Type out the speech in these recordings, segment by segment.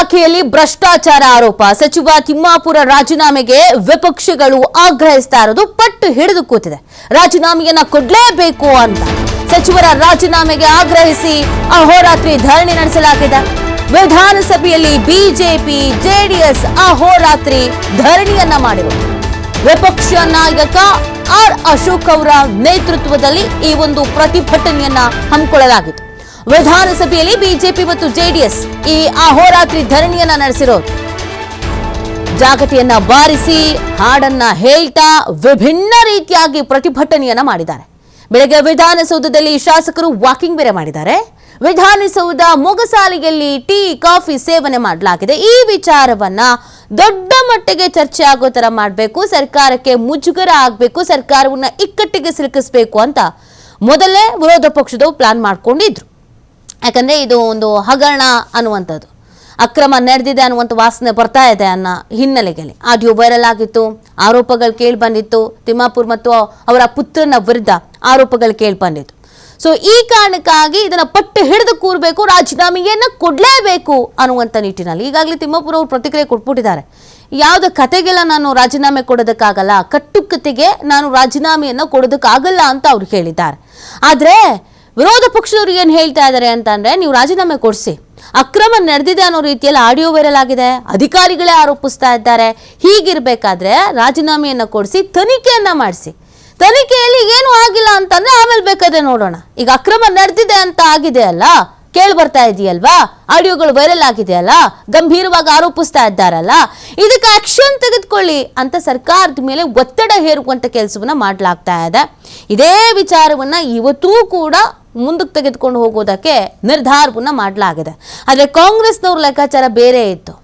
ಇಲಾಖೆಯಲ್ಲಿ ಭ್ರಷ್ಟಾಚಾರ ಆರೋಪ. ಸಚಿವ ತಿಮ್ಮಾಪುರ ರಾಜೀನಾಮೆಗೆ ವಿಪಕ್ಷಗಳು ಆಗ್ರಹಿಸ್ತಾ ಇರೋದು ಪಟ್ಟು ಹಿಡಿದು ಕೂತಿದೆ. ರಾಜೀನಾಮೆಯನ್ನ ಕೊಡ್ಲೇಬೇಕು ಅಂತ. ಸಚಿವರ ರಾಜೀನಾಮೆಗೆ ಆಗ್ರಹಿಸಿ ಅಹೋರಾತ್ರಿ ಧರಣಿ ನಡೆಸಲಾಗಿದೆ. ವಿಧಾನಸಭೆಯಲ್ಲಿ ಬಿಜೆಪಿ, ಜೆಡಿಎಸ್ ಅಹೋರಾತ್ರಿ ಧರಣಿಯನ್ನ ಮಾಡಿದರು ವಿಪಕ್ಷ ನಾಯಕ ಆರ್ ಅಶೋಕ್ ಅವರ ನೇತೃತ್ವದಲ್ಲಿ ಈ ಒಂದು ಪ್ರತಿಭಟನೆಯನ್ನ ಹಮ್ಮಿಕೊಳ್ಳಲಾಗಿತ್ತು. ವಿಧಾನಸಭೆಯಲ್ಲಿ ಬಿಜೆಪಿ ಮತ್ತು ಜೆಡಿಎಸ್ ಈ ಅಹೋರಾತ್ರಿ ಧರಣಿಯನ್ನ ನಡೆಸಿರೋದು ಜಾಗತಿಯನ್ನ ಬಾರಿಸಿ ಹಾಡನ್ನ ಹೇಳ್ತಾ ವಿಭಿನ್ನ ರೀತಿಯಾಗಿ ಪ್ರತಿಭಟನೆಯನ್ನ ಮಾಡಿದ್ದಾರೆ. ಬೆಳಗ್ಗೆ ವಿಧಾನಸೌಧದಲ್ಲಿ ಶಾಸಕರು ವಾಕಿಂಗ್ ಬೇರೆ ಮಾಡಿದ್ದಾರೆ. ವಿಧಾನಸೌಧ ಮೊಗಸಾಲೆಯಲ್ಲಿ ಟೀ, ಕಾಫಿ ಸೇವನೆ ಮಾಡಲಾಗಿದೆ. ಈ ವಿಚಾರವನ್ನ ದೊಡ್ಡ ಮಟ್ಟಿಗೆ ಚರ್ಚೆ ಆಗೋ ತರ ಮಾಡಬೇಕು, ಸರ್ಕಾರಕ್ಕೆ ಮುಜುಗರ ಆಗಬೇಕು, ಸರ್ಕಾರವನ್ನ ಇಕ್ಕಟ್ಟಿಗೆ ಸಿಲುಕಿಸಬೇಕು ಅಂತ ಮೊದಲೇ ವಿರೋಧ ಪಕ್ಷದವರು ಪ್ಲಾನ್ ಮಾಡ್ಕೊಂಡಿದ್ರು. ಯಾಕಂದ್ರೆ ಇದು ಒಂದು ಹಗರಣ ಅನ್ನುವಂಥದ್ದು. ಅಕ್ರಮ ನಡೆದಿದೆ ಅನ್ನುವಂಥ ವಾಸನೆ ಬರ್ತಾ ಇದೆ ಅನ್ನೋ ಹಿನ್ನೆಲೆಯಲ್ಲಿ ಆಡಿಯೋ ವೈರಲ್ ಆಗಿತ್ತು, ಆರೋಪಗಳು ಕೇಳಿ ಬಂದಿತ್ತು. ತಿಮ್ಮಾಪುರ್ ಮತ್ತು ಅವರ ಪುತ್ರನ ವಿರುದ್ಧ ಆರೋಪಗಳು ಕೇಳಿ ಬಂದಿತ್ತು. ಸೊ ಈ ಕಾರಣಕ್ಕಾಗಿ ಇದನ್ನು ಪಟ್ಟು ಹಿಡಿದು ಕೂರಬೇಕು, ರಾಜೀನಾಮೆಯನ್ನು ಕೊಡಲೇಬೇಕು ಅನ್ನುವಂಥ ನಿಟ್ಟಿನಲ್ಲಿ ಈಗಾಗಲೇ ತಿಮ್ಮಾಪುರ ಅವರು ಪ್ರತಿಕ್ರಿಯೆ ಕೊಟ್ಬಿಟ್ಟಿದ್ದಾರೆ. ಯಾವುದೇ ಕತೆಗೆಲ್ಲ ನಾನು ರಾಜೀನಾಮೆ ಕೊಡೋದಕ್ಕಾಗಲ್ಲ, ಕಟ್ಟುಕತೆಗೆ ನಾನು ರಾಜೀನಾಮೆಯನ್ನು ಕೊಡೋದಕ್ಕಾಗಲ್ಲ ಅಂತ ಅವ್ರು ಹೇಳಿದ್ದಾರೆ. ಆದರೆ ವಿರೋಧ ಪಕ್ಷದವರು ಏನು ಹೇಳ್ತಾ ಇದ್ದಾರೆ ಅಂತಂದರೆ ನೀವು ರಾಜೀನಾಮೆ ಕೊಡಿಸಿ. ಅಕ್ರಮ ನಡೆದಿದೆ ಅನ್ನೋ ರೀತಿಯಲ್ಲಿ ಆಡಿಯೋ ವೈರಲ್ ಆಗಿದೆ. ಅಧಿಕಾರಿಗಳೇ ಆರೋಪಿಸ್ತಾ ಇದ್ದಾರೆ. ಹೀಗಿರಬೇಕಾದ್ರೆ ರಾಜೀನಾಮೆಯನ್ನು ಕೊಡಿಸಿ, ತನಿಖೆಯನ್ನು ಮಾಡಿಸಿ. ತನಿಖೆಯಲ್ಲಿ ಏನೂ ಆಗಿಲ್ಲ ಅಂತಂದರೆ ಆಮೇಲೆ ಬೇಕಾದ್ರೆ ನೋಡೋಣ. ಈಗ ಅಕ್ರಮ ನಡೆದಿದೆ ಅಂತ ಆಗಿದೆ ಅಲ್ಲ? ಕೇಳಿ ಬರ್ತಾ ಇದೆಯಲ್ವಾ? ಆಡಿಯೋಗಳು ವೈರಲ್ ಆಗಿದೆಯಲ್ಲ ಗಂಭೀರವಾಗಿ ಆರೋಪಿಸ್ತಾ ಇದ್ದಾರಲ್ಲ? ಇದಕ್ಕೆ ಆಕ್ಷನ್ ತೆಗೆದುಕೊಳ್ಳಿ ಅಂತ ಸರ್ಕಾರದ ಮೇಲೆ ಒತ್ತಡ ಹೇರುವಂಥ ಕೆಲಸವನ್ನ ಮಾಡಲಾಗ್ತಾ ಇದೆ. ಇದೇ ವಿಚಾರವನ್ನು ಇವತ್ತೂ ಕೂಡ ಮುಂದಕ್ಕೆ ತೆಗೆದುಕೊಂಡು ಹೋಗೋದಕ್ಕೆ ನಿರ್ಧಾರವನ್ನ ಮಾಡಲಾಗಿದೆ. ಆದರೆ ಕಾಂಗ್ರೆಸ್ನವ್ರ ಲೆಕ್ಕಾಚಾರ ಬೇರೆ ಇತ್ತು.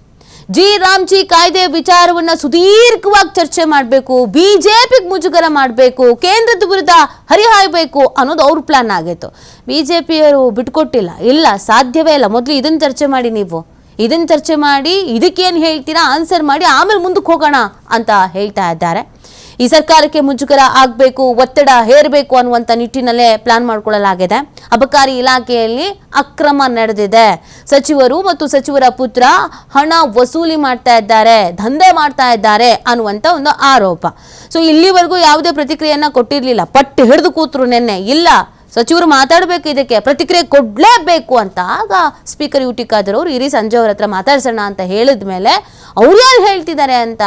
ಜಿ ರಾಮ್ಜಿ ಕಾಯ್ದೆ ವಿಚಾರವನ್ನು ಸುದೀರ್ಘವಾಗಿ ಚರ್ಚೆ ಮಾಡಬೇಕು, ಬಿಜೆಪಿಗೆ ಮುಜುಗರ ಮಾಡಬೇಕು, ಕೇಂದ್ರದ ವಿರುದ್ಧ ಹರಿಹಾಯಬೇಕು ಅನ್ನೋದು ಅವ್ರ ಪ್ಲಾನ್ ಆಗಿತ್ತು. ಪಿಯವರು ಬಿಟ್ಕೊಟ್ಟಿಲ್ಲ. ಇಲ್ಲ, ಸಾಧ್ಯವೇ ಇಲ್ಲ. ಮೊದಲು ಇದನ್ನು ಚರ್ಚೆ ಮಾಡಿ ನೀವು. ಇದನ್ನು ಚರ್ಚೆ ಮಾಡಿ ಇದಕ್ಕೇನು ಹೇಳ್ತೀರಾ? ಆನ್ಸರ್ ಮಾಡಿ ಆಮೇಲೆ ಮುಂದಕ್ಕೆ ಹೋಗೋಣ ಅಂತ ಹೇಳ್ತಾ ಇದ್ದಾರೆ. ಈ ಸರ್ಕಾರಕ್ಕೆ ಮುಜುಗರ ಆಗಬೇಕು, ಒತ್ತಡ ಹೇರಬೇಕು ಅನ್ನುವಂಥ ನಿಟ್ಟಿನಲ್ಲೇ ಪ್ಲಾನ್ ಮಾಡಿಕೊಳ್ಳಲಾಗಿದೆ. ಅಬಕಾರಿ ಇಲಾಖೆಯಲ್ಲಿ ಅಕ್ರಮ ನಡೆದಿದೆ. ಸಚಿವರು ಮತ್ತು ಸಚಿವರ ಪುತ್ರ ಹಣ ವಸೂಲಿ ಮಾಡ್ತಾ ಇದ್ದಾರೆ, ದಂಧೆ ಮಾಡ್ತಾ ಇದ್ದಾರೆ ಅನ್ನುವಂಥ ಒಂದು ಆರೋಪ. ಸೊ ಇಲ್ಲಿವರೆಗೂ ಯಾವುದೇ ಪ್ರತಿಕ್ರಿಯೆಯನ್ನ ಕೊಟ್ಟಿರಲಿಲ್ಲ. ಪಟ್ಟು ಹಿಡಿದು ಕೂತ್ರು ನಿನ್ನೆ. ಇಲ್ಲ. ಸಚಿವರು ಮಾತಾಡಬೇಕು ಇದಕ್ಕೆ, ಪ್ರತಿಕ್ರಿಯೆ ಕೊಡಲೇಬೇಕು ಅಂತ ಆಗ ಸ್ಪೀಕರ್ ಯು ಟಿ ಖಾದರ್ ಅವರು ಇರಿ ಸಂಜೆ ಅವ್ರ ಹತ್ರ ಮಾತಾಡ್ಸೋಣ ಅಂತ ಹೇಳಿದ ಮೇಲೆ ಅವ್ರು ಯಾರು ಹೇಳ್ತಿದ್ದಾರೆ ಅಂತ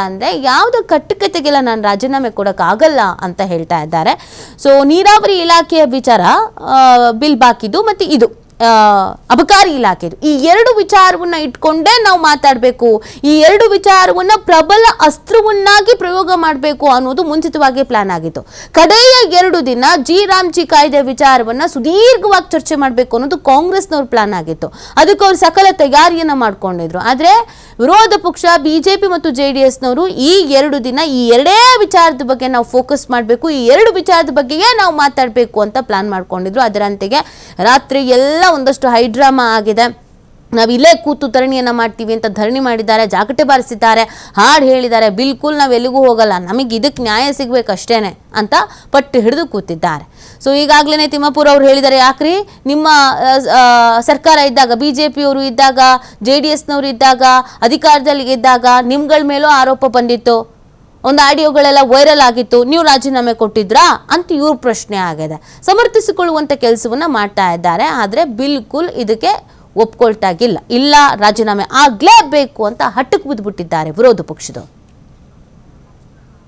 ಯಾವುದು ಯಾವುದೇ ಕಟ್ಟುಕತೆಗೆಲ್ಲ ನಾನು ರಾಜೀನಾಮೆ ಕೊಡೋಕ್ಕಾಗಲ್ಲ ಅಂತ ಹೇಳ್ತಾ ಇದ್ದಾರೆ. ಸೊ ನೀರಾವರಿ ಇಲಾಖೆಯ ವಿಚಾರ ಬಿಲ್ ಬಾಕಿದು ಮತ್ತು ಇದು. ಅಬಕಾರಿ ಇಲಾಖೆದು. ಈ ಎರಡು ವಿಚಾರವನ್ನ ಇಟ್ಕೊಂಡೇ ನಾವು ಮಾತಾಡಬೇಕು. ಈ ಎರಡು ವಿಚಾರವನ್ನ ಪ್ರಬಲ ಅಸ್ತ್ರವನ್ನಾಗಿ ಪ್ರಯೋಗ ಮಾಡಬೇಕು ಅನ್ನೋದು ಮುಂಚಿತವಾಗಿ ಪ್ಲಾನ್ ಆಗಿತ್ತು. ಕಡೆಯ ಎರಡು ದಿನ ಜಿ ರಾಮ್ಜಿ ಕಾಯ್ದೆ ವಿಚಾರವನ್ನ ಸುದೀರ್ಘವಾಗಿ ಚರ್ಚೆ ಮಾಡಬೇಕು ಅನ್ನೋದು ಕಾಂಗ್ರೆಸ್ನವ್ರ ಪ್ಲಾನ್ ಆಗಿತ್ತು. ಅದಕ್ಕೆ ಅವ್ರು ಸಕಲ ತಯಾರಿಯನ್ನ ಮಾಡ್ಕೊಂಡಿದ್ರು. ಆದ್ರೆ ವಿರೋಧ ಪಕ್ಷ, ಬಿಜೆಪಿ ಮತ್ತು ಜೆ ಡಿ ಎಸ್ನವರು ಈ ಎರಡು ದಿನ ಈ ಎರಡೇ ವಿಚಾರದ ಬಗ್ಗೆ ನಾವು ಫೋಕಸ್ ಮಾಡಬೇಕು. ಈ ಎರಡು ವಿಚಾರದ ಬಗ್ಗೆಯೇ ನಾವು ಮಾತಾಡಬೇಕು ಅಂತ ಪ್ಲಾನ್ ಮಾಡ್ಕೊಂಡಿದ್ರು. ಅದರಂತೆಗೆ ರಾತ್ರಿ ಎಲ್ಲ ಒಂದಷ್ಟು ಹೈಡ್ರಾಮಾ ಆಗಿದೆ. ನಾವು ಇಲ್ಲೇ ಕೂತು ಧರಣಿಯನ್ನು ಮಾಡ್ತೀವಿ ಅಂತ ಧರಣಿ ಮಾಡಿದ್ದಾರೆ ಜಾಗಟೆ ಬಾರಿಸಿದ್ದಾರೆ, ಹಾಡು ಹೇಳಿದ್ದಾರೆ. ಬಿಲ್ಕುಲ್ ನಾವು ಎಲ್ಲಿಗೂ ಹೋಗಲ್ಲ, ನಮಗೆ ಇದಕ್ಕೆ ನ್ಯಾಯ ಸಿಗಬೇಕಷ್ಟೇ ಅಂತ ಪಟ್ಟು ಹಿಡಿದು ಕೂತಿದ್ದಾರೆ. ಸೊ ಈಗಾಗಲೇ ತಿಮ್ಮಪುರ ಅವರು ಹೇಳಿದ್ದಾರೆ, ಯಾಕ್ರಿ? ನಿಮ್ಮ ಸರ್ಕಾರ ಇದ್ದಾಗ ಬಿ ಜೆ ಪಿಯವರು ಇದ್ದಾಗ, ಜೆ ಡಿ ಎಸ್ನವರು ಇದ್ದಾಗ ಅಧಿಕಾರದಲ್ಲಿ ಇದ್ದಾಗ ನಿಮ್ಗಳ ಮೇಲೂ ಆರೋಪ ಬಂದಿತ್ತು. ಒಂದು ಆಡಿಯೋಗಳೆಲ್ಲ ವೈರಲ್ ಆಗಿತ್ತು, ನೀವು ರಾಜೀನಾಮೆ ಕೊಟ್ಟಿದ್ರಾ ಅಂತ ಇವ್ರ ಪ್ರಶ್ನೆ ಆಗಿದೆ. ಸಮರ್ಥಿಸಿಕೊಳ್ಳುವಂಥ ಕೆಲಸವನ್ನು ಮಾಡ್ತಾ ಇದ್ದಾರೆ, ಆದರೆ ಬಿಲ್ಕುಲ್ ಇದಕ್ಕೆ ಒಪ್ಕೊಳ್ತಾಗಿಲ್ಲ ಇಲ್ಲ, ರಾಜೀನಾಮೆ ಆಗಲೇಬೇಕು ಅಂತ ಹಟ್ಟಕ್ಕೆ ಬಿದ್ದುಬಿಟ್ಟಿದ್ದಾರೆ ವಿರೋಧ ಪಕ್ಷದವರು.